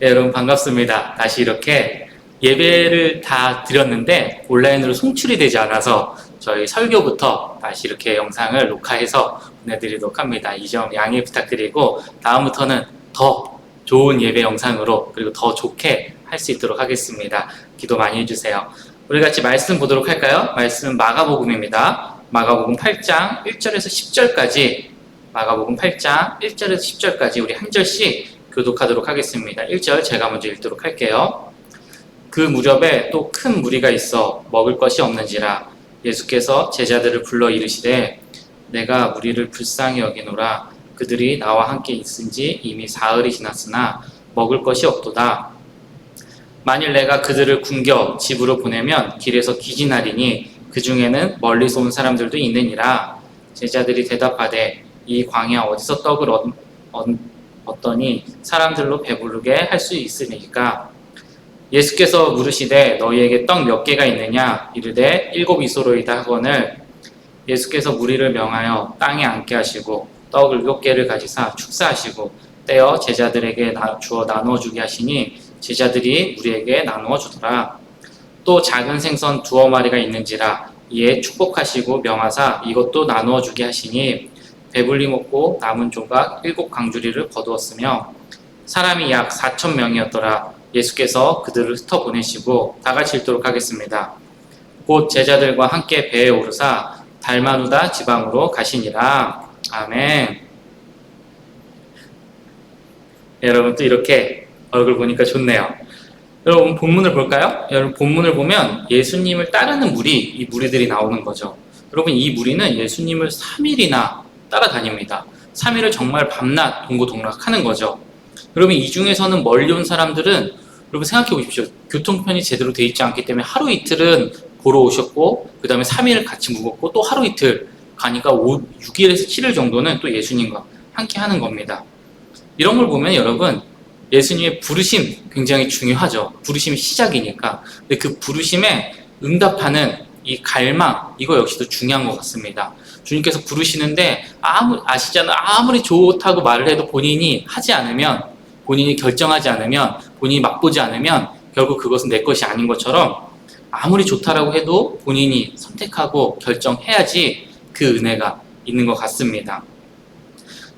네, 여러분 반갑습니다. 다시 이렇게 예배를 다 드렸는데 온라인으로 송출이 되지 않아서 저희 설교부터 다시 이렇게 영상을 녹화해서 보내드리도록 합니다. 이 점 양해 부탁드리고 다음부터는 더 좋은 예배 영상으로 그리고 더 좋게 할 수 있도록 하겠습니다. 기도 많이 해주세요. 우리 같이 말씀 보도록 할까요? 말씀 마가복음입니다. 마가복음 8장 1절에서 10절까지 마가복음 8장 1절에서 10절까지 우리 한 절씩 교독하도록 하겠습니다. 1절 제가 먼저 읽도록 할게요. 그 무렵에 또 큰 무리가 있어 먹을 것이 없는지라 예수께서 제자들을 불러 이르시되 내가 무리를 불쌍히 여기노라 그들이 나와 함께 있은지 이미 사흘이 지났으나 먹을 것이 없도다. 만일 내가 그들을 굶겨 집으로 보내면 길에서 기진하리니 그 중에는 멀리서 온 사람들도 있느니라. 제자들이 대답하되 이 광야 어디서 떡을 얻, 얻, 얻더니 사람들로 배부르게 할 수 있으니까. 예수께서 물으시되 너희에게 떡 몇 개가 있느냐? 이르되 일곱 이소로이다 하거늘. 예수께서 무리를 명하여 땅에 앉게 하시고 떡 일곱 개를 가지사 축사하시고 떼어 제자들에게 나- 주어 나누어 주게 하시니 제자들이 우리에게 나누어 주더라. 또 작은 생선 두어 마리가 있는지라 이에 축복하시고 명하사 이것도 나누어 주게 하시니 배불리 먹고 남은 조각 일곱 강주리를 거두었으며 사람이 약 4천 명이었더라 예수께서 그들을 흩어 보내시고 다 같이 읽도록 하겠습니다. 곧 제자들과 함께 배에 오르사 달마누다 지방으로 가시니라. 아멘. 네, 여러분 또 이렇게 얼굴 보니까 좋네요. 여러분 본문을 볼까요? 여러분 본문을 보면 예수님을 따르는 무리, 이 무리들이 나오는 거죠. 여러분 이 무리는 예수님을 3일이나 따라다닙니다. 3일을 정말 밤낮 동고동락하는 거죠. 여러분 이 중에서는 멀리 온 사람들은 여러분 생각해 보십시오. 교통편이 제대로 돼 있지 않기 때문에 하루 이틀은 보러 오셨고 그 다음에 3일을 같이 묵었고 또 하루 이틀 가니까 5, 6일에서 7일 정도는 또 예수님과 함께 하는 겁니다. 이런 걸 보면 여러분 예수님의 부르심 굉장히 중요하죠. 부르심이 시작이니까. 근데 그 부르심에 응답하는 이 갈망 이거 역시도 중요한 것 같습니다. 주님께서 부르시는데 아무 아시잖아 아무리 좋다고 말을 해도 본인이 하지 않으면 본인이 결정하지 않으면 본인이 맛보지 않으면 결국 그것은 내 것이 아닌 것처럼 아무리 좋다라고 해도 본인이 선택하고 결정해야지 그 은혜가 있는 것 같습니다.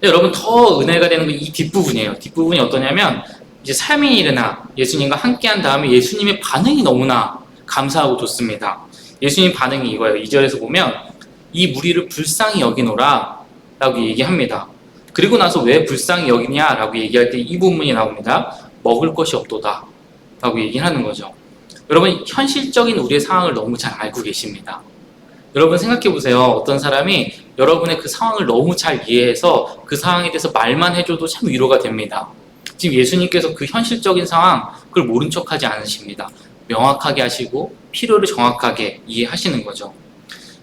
여러분 더 은혜가 되는 건 이 뒷부분이에요. 뒷부분이 어떠냐면 이제 삶이 일어나 예수님과 함께한 다음에 예수님의 반응이 너무나 감사하고 좋습니다. 예수님 반응이 이거예요. 2절에서 보면 이 무리를 불쌍히 여기노라 라고 얘기합니다. 그리고 나서 왜 불쌍히 여기냐 라고 얘기할 때 이 부분이 나옵니다. 먹을 것이 없도다 라고 얘기를 하는 거죠. 여러분 현실적인 우리의 상황을 너무 잘 알고 계십니다. 여러분 생각해 보세요. 어떤 사람이 여러분의 그 상황을 너무 잘 이해해서 그 상황에 대해서 말만 해줘도 참 위로가 됩니다. 지금 예수님께서 그 현실적인 상황 그걸 모른 척하지 않으십니다. 명확하게 하시고 필요를 정확하게 이해하시는 거죠.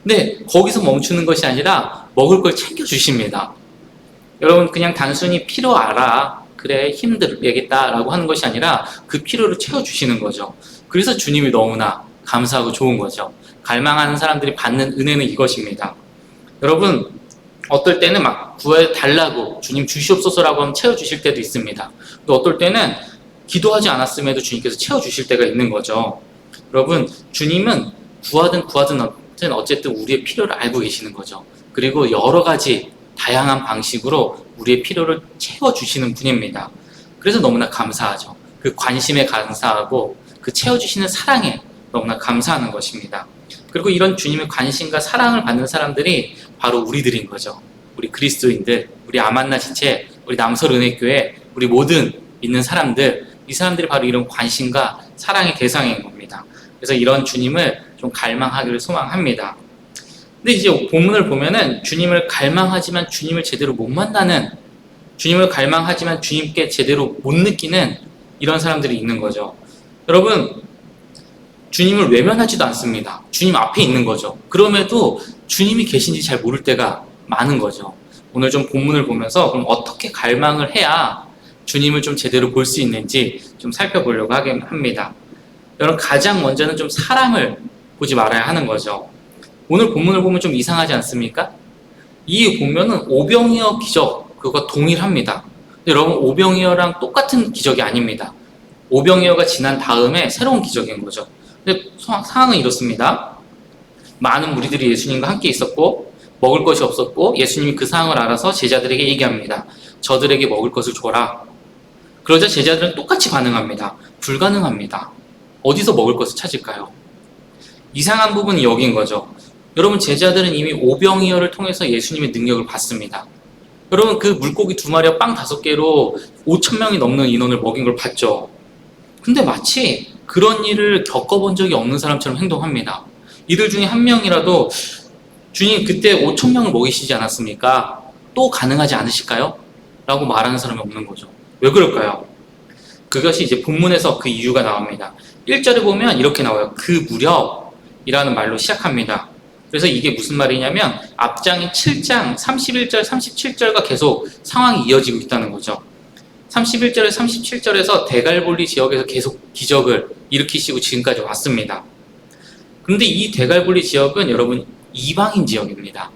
근데 거기서 멈추는 것이 아니라 먹을 걸 챙겨 주십니다. 여러분 그냥 단순히 필요 알아 그래 힘들겠다라고 하는 것이 아니라 그 필요를 채워 주시는 거죠. 그래서 주님이 너무나 감사하고 좋은 거죠. 갈망하는 사람들이 받는 은혜는 이것입니다. 여러분 어떨 때는 막 구해 달라고 주님 주시옵소서라고 하면 채워 주실 때도 있습니다. 또 어떨 때는 기도하지 않았음에도 주님께서 채워 주실 때가 있는 거죠. 여러분 주님은 구하든 구하든 어쨌든 우리의 필요를 알고 계시는 거죠. 그리고 여러 가지 다양한 방식으로 우리의 필요를 채워 주시는 분입니다. 그래서 너무나 감사하죠. 그 관심에 감사하고 그 채워 주시는 사랑에 너무나 감사하는 것입니다. 그리고 이런 주님의 관심과 사랑을 받는 사람들이 바로 우리들인 거죠. 우리 그리스도인들, 우리 아만나 지체, 우리 남설은혜교회, 우리 모든 믿는 사람들, 이 사람들이 바로 이런 관심과 사랑의 대상인 겁니다. 그래서 이런 주님을 좀 갈망하기를 소망합니다. 근데 이제 본문을 보면은 주님을 갈망하지만 주님을 제대로 못 만나는 주님을 갈망하지만 주님께 제대로 못 느끼는 이런 사람들이 있는 거죠. 여러분, 주님을 외면하지도 않습니다. 주님 앞에 있는 거죠. 그럼에도 주님이 계신지 잘 모를 때가 많은 거죠. 오늘 좀 본문을 보면서 그럼 어떻게 갈망을 해야 주님을 좀 제대로 볼 수 있는지 좀 살펴보려고 하긴 합니다. 여러분, 가장 먼저는 좀 사람을 보지 말아야 하는 거죠. 오늘 본문을 보면 좀 이상하지 않습니까? 이 보면은 오병이어 기적, 그거 동일합니다. 여러분, 오병이어랑 똑같은 기적이 아닙니다. 오병이어가 지난 다음에 새로운 기적인 거죠. 근데 상- 상황은 이렇습니다. 많은 무리들이 예수님과 함께 있었고 먹을 것이 없었고 예수님이 그 상황을 알아서 제자들에게 얘기합니다. 저들에게 먹을 것을 줘라. 그러자 제자들은 똑같이 반응합니다. 불가능합니다. 어디서 먹을 것을 찾을까요? 이상한 부분이 여긴 거죠. 여러분 제자들은 이미 오병이어를 통해서 예수님의 능력을 봤습니다. 여러분 그 물고기 두 마리와 빵 다섯 개로 5천 명이 넘는 인원을 먹인 걸 봤죠. 근데 마치 그런 일을 겪어본 적이 없는 사람처럼 행동합니다. 이들 중에 한 명이라도 주님 그때 5천 명을 먹이시지 않았습니까? 또 가능하지 않으실까요? 라고 말하는 사람이 없는 거죠. 왜 그럴까요? 그것이 이제 본문에서 그 이유가 나옵니다. 1절에 보면 이렇게 나와요. 그 무렵이라는 말로 시작합니다. 그래서 이게 무슨 말이냐면 앞장인 7장 31절 37절과 계속 상황이 이어지고 있다는 거죠. 31절에 37절에서 대갈볼리 지역에서 계속 기적을 일으키시고 지금까지 왔습니다. 그런데 이 대갈볼리 지역은 여러분 이방인 지역입니다.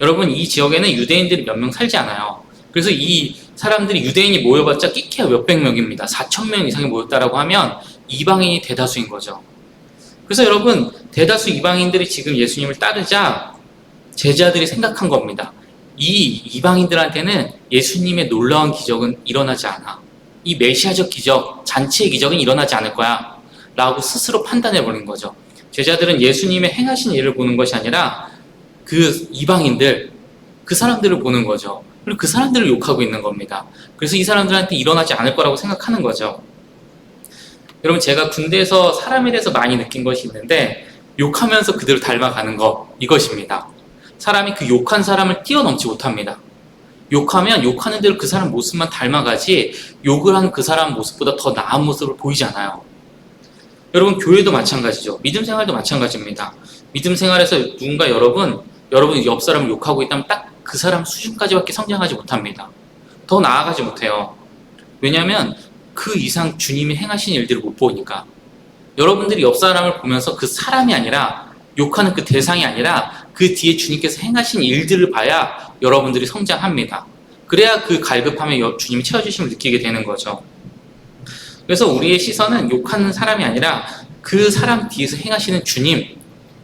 여러분 이 지역에는 유대인들이 몇 명 살지 않아요. 그래서 이 사람들이 유대인이 모여봤자 끼케야 몇백 명입니다. 4천 명 이상이 모였다라고 하면 이방인이 대다수인 거죠. 그래서 여러분 대다수 이방인들이 지금 예수님을 따르자 제자들이 생각한 겁니다. 이 이방인들한테는 예수님의 놀라운 기적은 일어나지 않아. 이 메시아적 기적, 잔치의 기적은 일어나지 않을 거야. 라고 스스로 판단해 버린 거죠. 제자들은 예수님의 행하신 일을 보는 것이 아니라 그 이방인들, 그 사람들을 보는 거죠. 그리고 그 사람들을 욕하고 있는 겁니다. 그래서 이 사람들한테 일어나지 않을 거라고 생각하는 거죠. 여러분, 제가 군대에서 사람에 대해서 많이 느낀 것이 있는데, 욕하면서 그대로 닮아가는 것, 이것입니다. 사람이 그 욕한 사람을 뛰어넘지 못합니다. 욕하면 욕하는 대로 그 사람 모습만 닮아가지, 욕을 한 그 사람 모습보다 더 나은 모습을 보이지 않아요. 여러분, 교회도 마찬가지죠. 믿음 생활도 마찬가지입니다. 믿음 생활에서 누군가 여러분, 여러분 옆 사람을 욕하고 있다면 딱 그 사람 수준까지밖에 성장하지 못합니다. 더 나아가지 못해요. 왜냐하면 그 이상 주님이 행하신 일들을 못 보니까. 여러분들이 옆 사람을 보면서 그 사람이 아니라 욕하는 그 대상이 아니라 그 뒤에 주님께서 행하신 일들을 봐야 여러분들이 성장합니다. 그래야 그 갈급함에 여- 주님이 채워주심을 느끼게 되는 거죠. 그래서 우리의 시선은 욕하는 사람이 아니라 그 사람 뒤에서 행하시는 주님,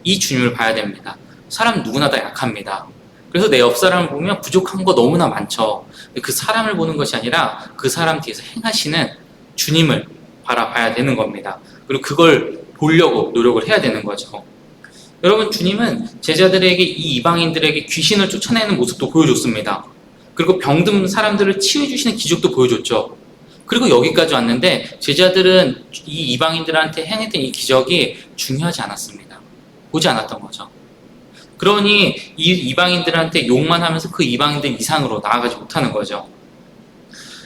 이 주님을 봐야 됩니다. 사람 누구나 다 약합니다. 그래서 내 옆 사람을 보면 부족한 거 너무나 많죠. 그 사람을 보는 것이 아니라 그 사람 뒤에서 행하시는 주님을 바라봐야 되는 겁니다. 그리고 그걸 보려고 노력을 해야 되는 거죠. 여러분, 주님은 제자들에게 이 이방인들에게 귀신을 쫓아내는 모습도 보여줬습니다. 그리고 병든 사람들을 치유해주시는 기적도 보여줬죠. 그리고 여기까지 왔는데 제자들은 이 이방인들한테 행했던 이 기적이 중요하지 않았습니다. 보지 않았던 거죠. 그러니 이 이방인들한테 욕만 하면서 그 이방인들 이상으로 나아가지 못하는 거죠.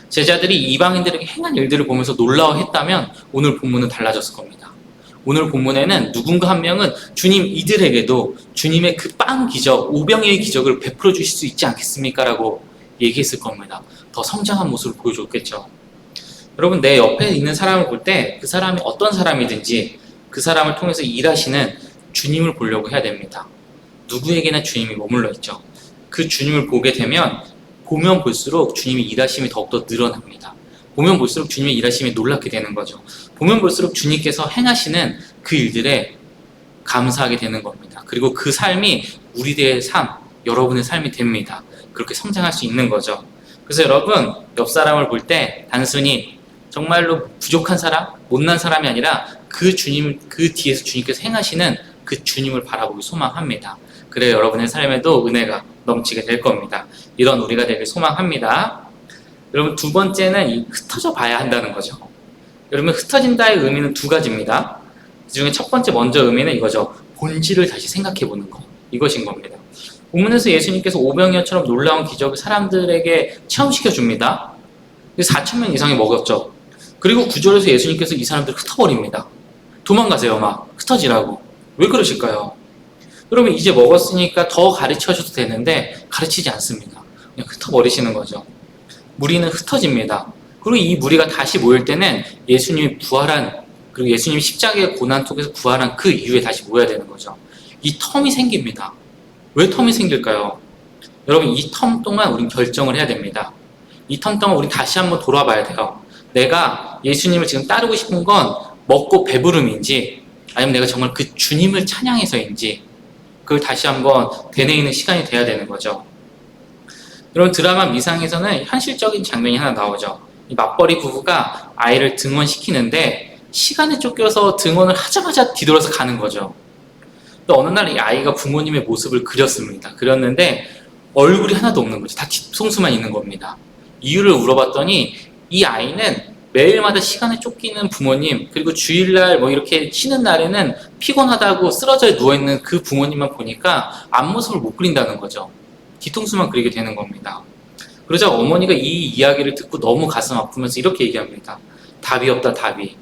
제자들이 이방인들에게 행한 일들을 보면서 놀라워했다면 오늘 본문은 달라졌을 겁니다. 오늘 본문에는 누군가 한 명은 주님 이들에게도 주님의 그 빵 기적, 오병이의 기적을 베풀어 주실 수 있지 않겠습니까? 라고 얘기했을 겁니다. 더 성장한 모습을 보여줬겠죠. 여러분, 내 옆에 있는 사람을 볼 때 그 사람이 어떤 사람이든지 그 사람을 통해서 일하시는 주님을 보려고 해야 됩니다. 누구에게나 주님이 머물러 있죠. 그 주님을 보게 되면 보면 볼수록 주님의 일하심이 더욱더 늘어납니다. 보면 볼수록 주님의 일하심이 놀랍게 되는 거죠. 보면 볼수록 주님께서 행하시는 그 일들에 감사하게 되는 겁니다. 그리고 그 삶이 우리들의 삶, 여러분의 삶이 됩니다. 그렇게 성장할 수 있는 거죠. 그래서 여러분, 옆 사람을 볼 때 단순히 정말로 부족한 사람, 못난 사람이 아니라 그 주님, 그 뒤에서 주님께서 행하시는 그 주님을 바라보기 소망합니다. 그래 여러분의 삶에도 은혜가 넘치게 될 겁니다. 이런 우리가 되길 소망합니다. 여러분 두 번째는 이 흩어져 봐야 한다는 거죠. 여러분 흩어진다의 의미는 두 가지입니다. 그 중에 첫 번째 먼저 의미는 이거죠. 본질을 다시 생각해 보는 것. 이것인 겁니다. 본문에서 예수님께서 오병이어처럼 놀라운 기적을 사람들에게 체험시켜 줍니다. 4천 명 이상이 먹었죠. 그리고 구절에서 예수님께서 이 사람들을 흩어버립니다. 도망가세요, 막 흩어지라고. 왜 그러실까요? 여러분 이제 먹었으니까 더 가르쳐줘도 되는데 가르치지 않습니다. 그냥 흩어버리시는 거죠. 무리는 흩어집니다. 그리고 이 무리가 다시 모일 때는 예수님이 부활한 그리고 예수님이 십자가의 고난 속에서 부활한 그 이후에 다시 모여야 되는 거죠. 이 텀이 생깁니다. 왜 텀이 생길까요? 여러분 이 텀 동안 우린 결정을 해야 됩니다. 이 텀 동안 우린 다시 한번 돌아봐야 돼요. 내가 예수님을 지금 따르고 싶은 건 먹고 배부름인지 아니면 내가 정말 그 주님을 찬양해서인지 그걸 다시 한번 되뇌이는 시간이 돼야 되는 거죠. 여러분 드라마 미상에서는 현실적인 장면이 하나 나오죠. 이 맞벌이 부부가 아이를 등원시키는데 시간에 쫓겨서 등원을 하자마자 뒤돌아서 가는 거죠. 또 어느 날 이 아이가 부모님의 모습을 그렸습니다. 그렸는데 얼굴이 하나도 없는 거죠. 다 뒤통수만 있는 겁니다. 이유를 물어봤더니 이 아이는 매일마다 시간에 쫓기는 부모님 그리고 주일날 뭐 이렇게 쉬는 날에는 피곤하다고 쓰러져 누워있는 그 부모님만 보니까 앞모습을 못 그린다는 거죠. 뒤통수만 그리게 되는 겁니다. 그러자 어머니가 이 이야기를 듣고 너무 가슴 아프면서 이렇게 얘기합니다. 답이 없다 답이.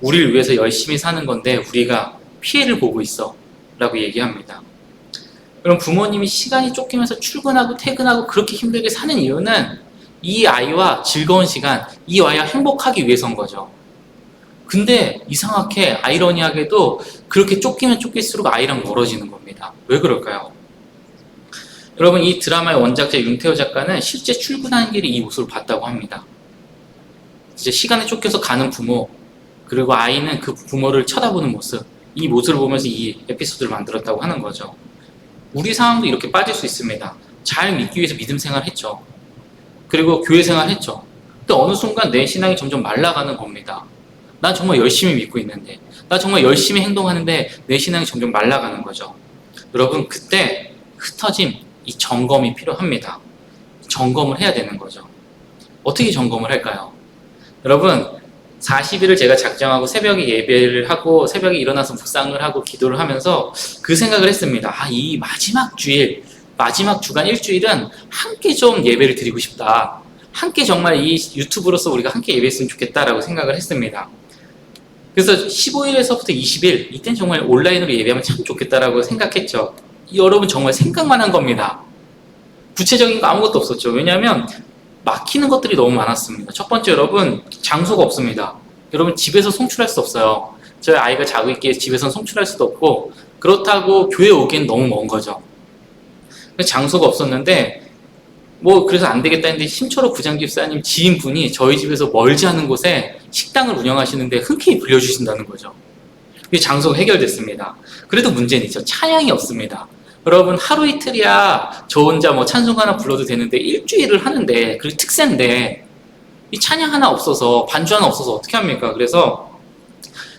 우리를 위해서 열심히 사는 건데 우리가 피해를 보고 있어 라고 얘기합니다. 그럼 부모님이 시간이 쫓기면서 출근하고 퇴근하고 그렇게 힘들게 사는 이유는 이 아이와 즐거운 시간, 이 아이와 행복하기 위해서인 거죠. 근데 이상하게 아이러니하게도 그렇게 쫓기면 쫓길수록 아이랑 멀어지는 겁니다. 왜 그럴까요? 여러분 이 드라마의 원작자 윤태호 작가는 실제 출근하는 길에 이 모습을 봤다고 합니다. 이제 시간에 쫓겨서 가는 부모 그리고 아이는 그 부모를 쳐다보는 모습 이 모습을 보면서 이 에피소드를 만들었다고 하는 거죠. 우리 상황도 이렇게 빠질 수 있습니다. 잘 믿기 위해서 믿음 생활 했죠. 그리고 교회 생활 했죠. 근데 어느 순간 내 신앙이 점점 말라가는 겁니다. 난 정말 열심히 믿고 있는데, 나 정말 열심히 행동하는데 내 신앙이 점점 말라가는 거죠. 여러분, 그때 흩어짐, 이 점검이 필요합니다. 점검을 해야 되는 거죠. 어떻게 점검을 할까요? 여러분, 40일을 제가 작정하고 새벽에 예배를 하고 새벽에 일어나서 묵상을 하고 기도를 하면서 그 생각을 했습니다. 아, 이 마지막 주일, 마지막 주간 일주일은 함께 좀 예배를 드리고 싶다. 함께 정말 이 유튜브로서 우리가 함께 예배했으면 좋겠다라고 생각을 했습니다. 그래서 15일에서부터 20일, 이땐 정말 온라인으로 예배하면 참 좋겠다라고 생각했죠. 여러분 정말 생각만 한 겁니다. 구체적인 거 아무것도 없었죠. 왜냐하면 막히는 것들이 너무 많았습니다. 첫 번째 여러분 장소가 없습니다. 여러분 집에서 송출할 수 없어요. 저희 아이가 자고 있기에 집에서 송출할 수도 없고 그렇다고 교회 오기엔 너무 먼 거죠. 장소가 없었는데 뭐 그래서 안 되겠다 했는데 심초로 부장 집사님 지인분이 저희 집에서 멀지 않은 곳에 식당을 운영하시는데 흔쾌히 빌려주신다는 거죠. 장소가 해결됐습니다. 그래도 문제는 있죠. 찬양이 없습니다. 여러분 하루 이틀이야 저 혼자 뭐 찬송 하나 불러도 되는데 일주일을 하는데 그 특세인데 이 찬양 하나 없어서 반주 하나 없어서 어떻게 합니까? 그래서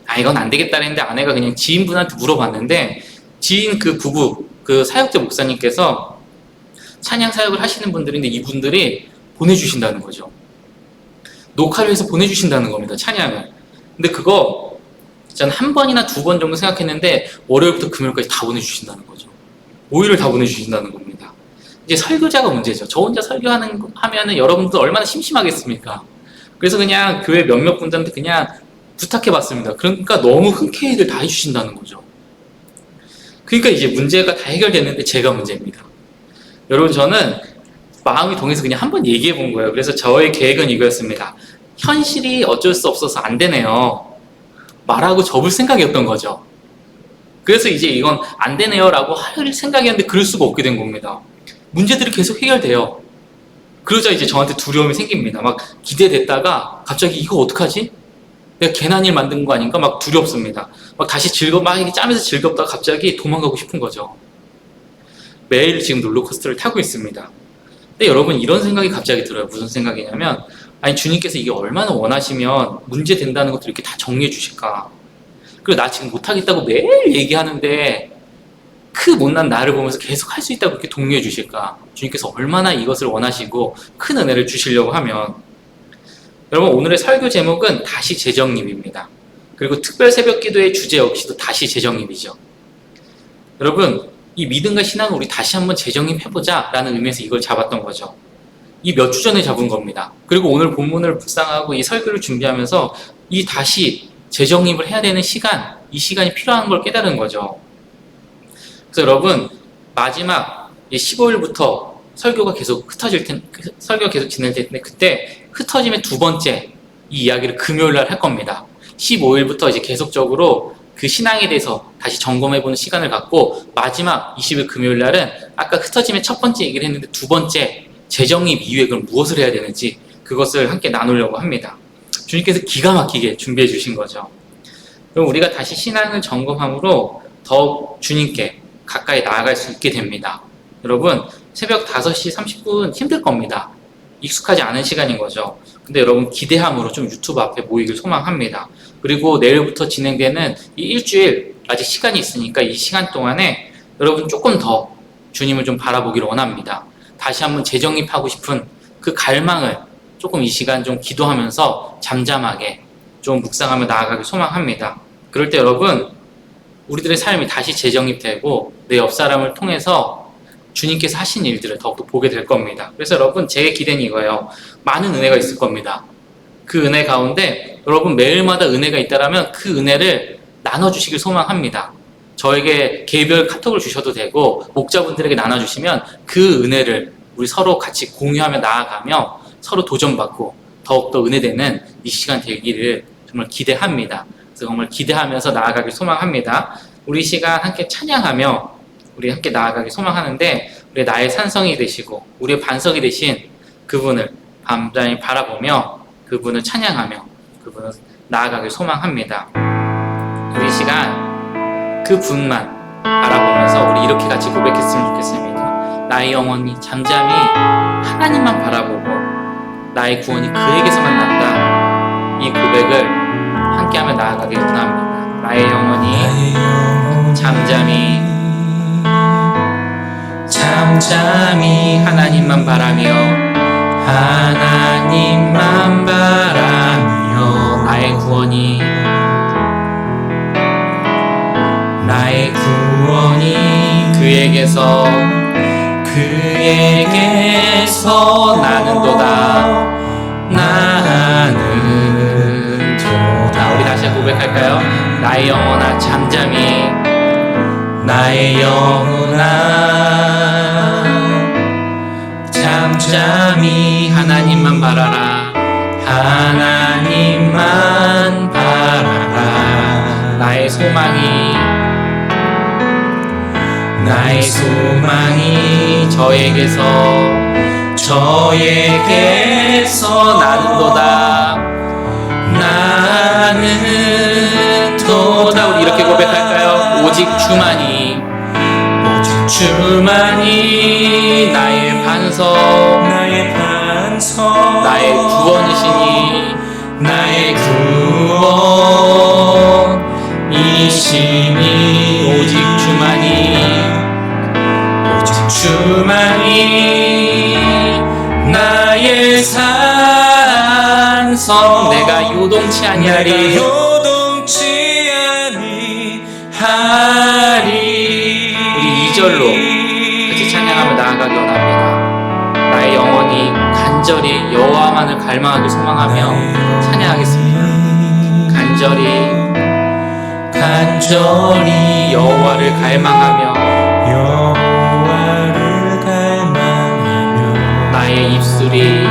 아 이건 안 되겠다 했는데 아내가 그냥 지인분한테 물어봤는데 지인 그 부부 그 사역자 목사님께서 찬양 사역을 하시는 분들인데 이분들이 보내주신다는 거죠. 녹화를 해서 보내주신다는 겁니다. 찬양을. 근데 그거 저는 한 번이나 두 번 정도 생각했는데 월요일부터 금요일까지 다 보내주신다는 거죠. 5일을 다 보내주신다는 겁니다. 이제 설교자가 문제죠. 저 혼자 설교하는 하면은 여러분들 얼마나 심심하겠습니까? 그래서 그냥 교회 몇몇 분들한테 그냥 부탁해봤습니다. 그러니까 너무 흔쾌히들 다 해주신다는 거죠. 그러니까 이제 문제가 다 해결됐는데 제가 문제입니다. 여러분 저는 마음이 동해서 그냥 한번 얘기해 본 거예요. 그래서 저의 계획은 이거였습니다. 현실이 어쩔 수 없어서 안 되네요. 말하고 접을 생각이었던 거죠. 그래서 이제 이건 안 되네요 라고 할 생각이었는데 그럴 수가 없게 된 겁니다. 문제들이 계속 해결돼요. 그러자 이제 저한테 두려움이 생깁니다. 막 기대됐다가 갑자기 이거 어떡하지? 내가 괜한 일 만든 거 아닌가? 막 두렵습니다. 막 다시 즐거, 막 이렇게 짜면서 즐겁다가 갑자기 도망가고 싶은 거죠. 매일 지금 롤러코스터를 타고 있습니다. 근데 여러분 이런 생각이 갑자기 들어요. 무슨 생각이냐면 아니 주님께서 이게 얼마나 원하시면 문제 된다는 것들 이렇게 다 정리해 주실까? 그리고 나 지금 못하겠다고 매일 얘기하는데 그 못난 나를 보면서 계속 할 수 있다고 그렇게 독려해 주실까? 주님께서 얼마나 이것을 원하시고 큰 은혜를 주시려고 하면 여러분 오늘의 설교 제목은 다시 재정립입니다. 그리고 특별 새벽 기도의 주제 역시도 다시 재정립이죠. 여러분 이 믿음과 신앙을 우리 다시 한번 재정립해보자 라는 의미에서 이걸 잡았던 거죠. 이 몇 주 전에 잡은 겁니다. 그리고 오늘 본문을 묵상하고 이 설교를 준비하면서 이 다시 재정립을 해야 되는 시간, 이 시간이 필요한 걸 깨달은 거죠. 그래서 여러분, 마지막 15일부터 설교가 계속 흩어질 텐, 설교가 계속 진행될 텐데, 그때 흩어짐의 두 번째 이 이야기를 금요일 날 할 겁니다. 15일부터 이제 계속적으로 그 신앙에 대해서 다시 점검해보는 시간을 갖고, 마지막 20일 금요일 날은 아까 흩어짐의 첫 번째 얘기를 했는데, 두 번째 재정립 이후에 그럼 무엇을 해야 되는지, 그것을 함께 나누려고 합니다. 주님께서 기가 막히게 준비해 주신 거죠. 그럼 우리가 다시 신앙을 점검함으로 더욱 주님께 가까이 나아갈 수 있게 됩니다. 여러분, 새벽 5시 30분 힘들 겁니다. 익숙하지 않은 시간인 거죠. 근데 여러분 기대함으로 좀 유튜브 앞에 모이길 소망합니다. 그리고 내일부터 진행되는 이 일주일 아직 시간이 있으니까 이 시간 동안에 여러분 조금 더 주님을 좀 바라보기를 원합니다. 다시 한번 재정립하고 싶은 그 갈망을 조금 이 시간 좀 기도하면서 잠잠하게 좀 묵상하며 나아가길 소망합니다. 그럴 때 여러분 우리들의 삶이 다시 재정립되고 내 옆 사람을 통해서 주님께서 하신 일들을 더욱더 보게 될 겁니다. 그래서 여러분 제 기대는 이거예요. 많은 은혜가 있을 겁니다. 그 은혜 가운데 여러분 매일마다 은혜가 있다라면 그 은혜를 나눠주시길 소망합니다. 저에게 개별 카톡을 주셔도 되고 목자분들에게 나눠주시면 그 은혜를 우리 서로 같이 공유하며 나아가며 서로 도전받고 더욱더 은혜되는 이 시간 되기를 정말 기대합니다. 정말 기대하면서 나아가길 소망합니다. 우리 시간 함께 찬양하며 우리 함께 나아가길 소망하는데 우리 나의 산성이 되시고 우리의 반석이 되신 그분을 밤잠이 바라보며 그분을 찬양하며 그분을 나아가길 소망합니다. 우리 시간 그 분만 바라보면서 우리 이렇게 같이 고백했으면 좋겠습니다. 나의 영혼이 잠잠히 하나님만 바라보고 나의 구원이 그에게서만 난다. 이 고백을 함께하며 나아가길 원합니다. 나의 영혼이 잠잠히 잠잠히 하나님만 바라며 하나님만 바라며 나의 구원이 나의 구원이 그에게서 그에게서 나는도다. 나는 도다. 우리 다시 고백할까요? 나의 영혼아 잠잠히. 나의 영혼아 잠잠히 하나님만 바라라. 하나님만 바라라. 나의 소망이 나의 소망이 저에게서 저에게서 나는도다. 나는 도다 우리 이렇게 고백할까요? 오직 주만이. 오직 주만이 나의 반석 나의 구원이시니 나의 구원이시니 오직 주만이 오직 주만이 나의 산성. 내가 요동치 아니하리 여호와만을 갈망하기 소망하며 찬양하겠습니다. 간절히 간절히 여호와를 갈망하며 여호와를 갈망하며 나의 입술이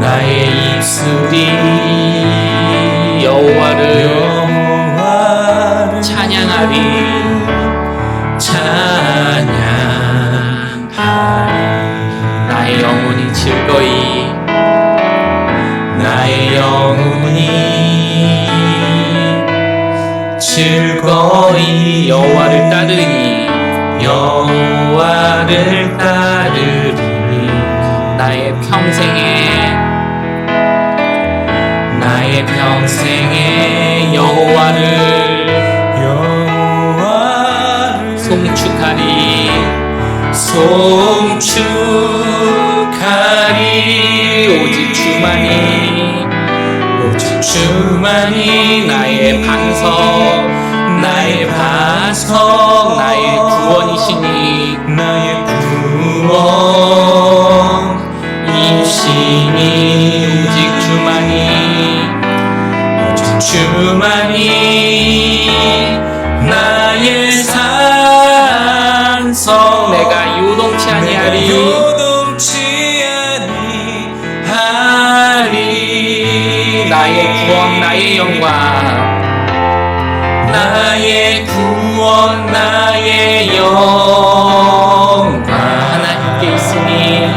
나의 입술이 여호와를 찬양하리 즐거이 여호와를 따르니 여호와를 따르니. 나의 평생에 나의 평생에 여호와를 여호와를 송축하리 송축하리. 오직 주만이 주만이 나의 반석 나의 반석 나의 구원이시니 나의 구원 이시니 오직 주만이 오직 주만이 나의 산성 내가 요동치 아니하리 나의 구원 나의 영광. 나의 구원 나의 영광. 하나님께 있으니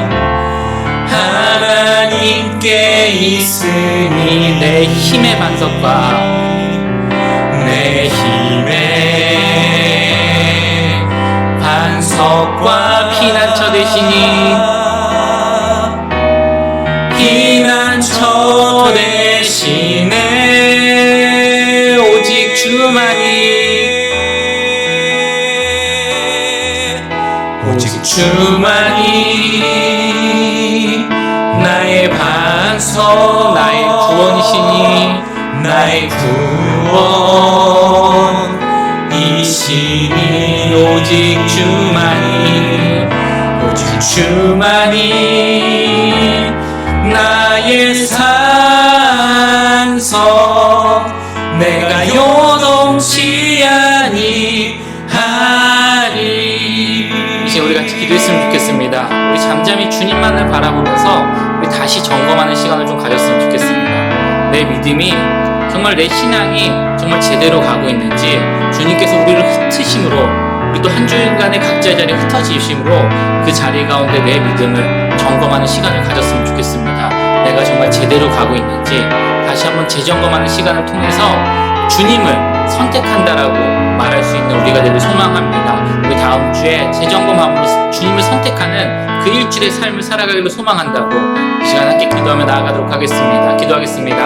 하나님께 있으니 내 힘의 반석과 내 힘의 반석과 피난처 되시니 주만이 나의 반석 나의 구원이시니 나의 구원이시니 오직 주만이 오직 주만이 나의 산 우리 잠잠히 주님만을 바라보면서 우리 다시 점검하는 시간을 좀 가졌으면 좋겠습니다. 내 믿음이 정말 내 신앙이 정말 제대로 가고 있는지 주님께서 우리를 흩으심으로 우리 또 한 주간의 각자의 자리에 흩어지심으로 그 자리 가운데 내 믿음을 점검하는 시간을 가졌으면 좋겠습니다. 내가 정말 제대로 가고 있는지 다시 한번 재점검하는 시간을 통해서 주님을 선택한다라고 말할 수 있는 우리가 되길 소망합니다. 우리 다음 주에 재점검함으로 주님을 선택하는 그 일주일의 삶을 살아가기를 소망한다고 이 시간 함께 기도하며 나아가도록 하겠습니다. 기도하겠습니다.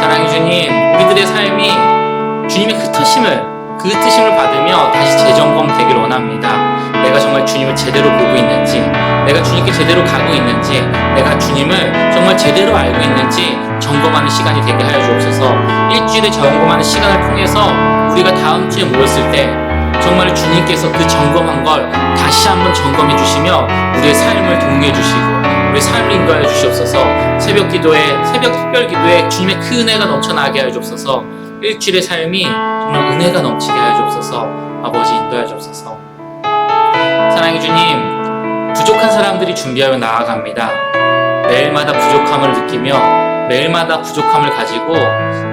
사랑해 주님, 우리들의 삶이 주님의 흩으심을 그 흩으심을 받으며 다시 재점검되길 원합니다. 내가 정말 주님을 제대로 보고 있는지, 내가 주님께 제대로 가고 있는지, 내가 주님을 정말 제대로 알고 있는지 점검하는 시간이 되게 하여 주옵소서. 일주일에 점검하는 시간을 통해서 우리가 다음 주에 모였을 때 정말 주님께서 그 점검한 걸 다시 한번 점검해 주시며 우리의 삶을 동의해 주시고 우리 삶을 인도하여 주시옵소서. 새벽 기도에 새벽 특별 기도에 주님의 그 은혜가 넘쳐나게 하여 주옵소서. 일주일의 삶이 정말 은혜가 넘치게 하여 주옵소서. 아버지 인도하여 주옵소서. 사랑해 주님, 부족한 사람들이 준비하여 나아갑니다. 매일마다 부족함을 느끼며 매일마다 부족함을 가지고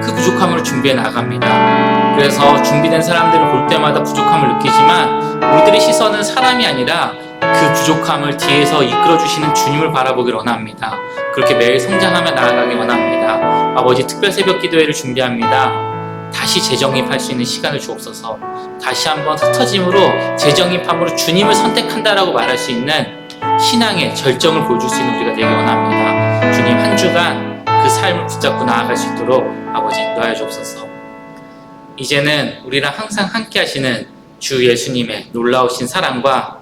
그 부족함으로 준비해 나갑니다. 그래서 준비된 사람들을 볼 때마다 부족함을 느끼지만 우리들의 시선은 사람이 아니라 그 부족함을 뒤에서 이끌어 주시는 주님을 바라보길 원합니다. 그렇게 매일 성장하며 나아가길 원합니다. 아버지 특별 새벽 기도회를 준비합니다. 다시 재정립할 수 있는 시간을 주옵소서. 다시 한번 흩어짐으로 재정립함으로 주님을 선택한다라고 말할 수 있는 신앙의 절정을 보여줄 수 있는 우리가 되기 원합니다. 주님 한 주간 그 삶을 붙잡고 나아갈 수 있도록 아버지 인도하여 주옵소서. 이제는 우리랑 항상 함께 하시는 주 예수님의 놀라우신 사랑과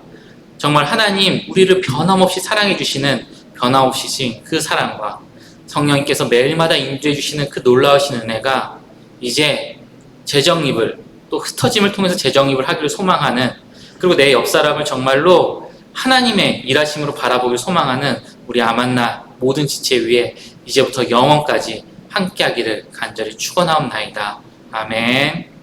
정말 하나님 우리를 변함없이 사랑해 주시는 변함없이신 그 사랑과 성령님께서 매일마다 인도해 주시는 그 놀라우신 은혜가 이제 재정립을 또 흩어짐을 통해서 재정립을 하기를 소망하는 그리고 내 옆 사람을 정말로 하나님의 일하심으로 바라보길 소망하는 우리 아만나 모든 지체 위에 이제부터 영원까지 함께하기를 간절히 축원하옵나이다. 아멘.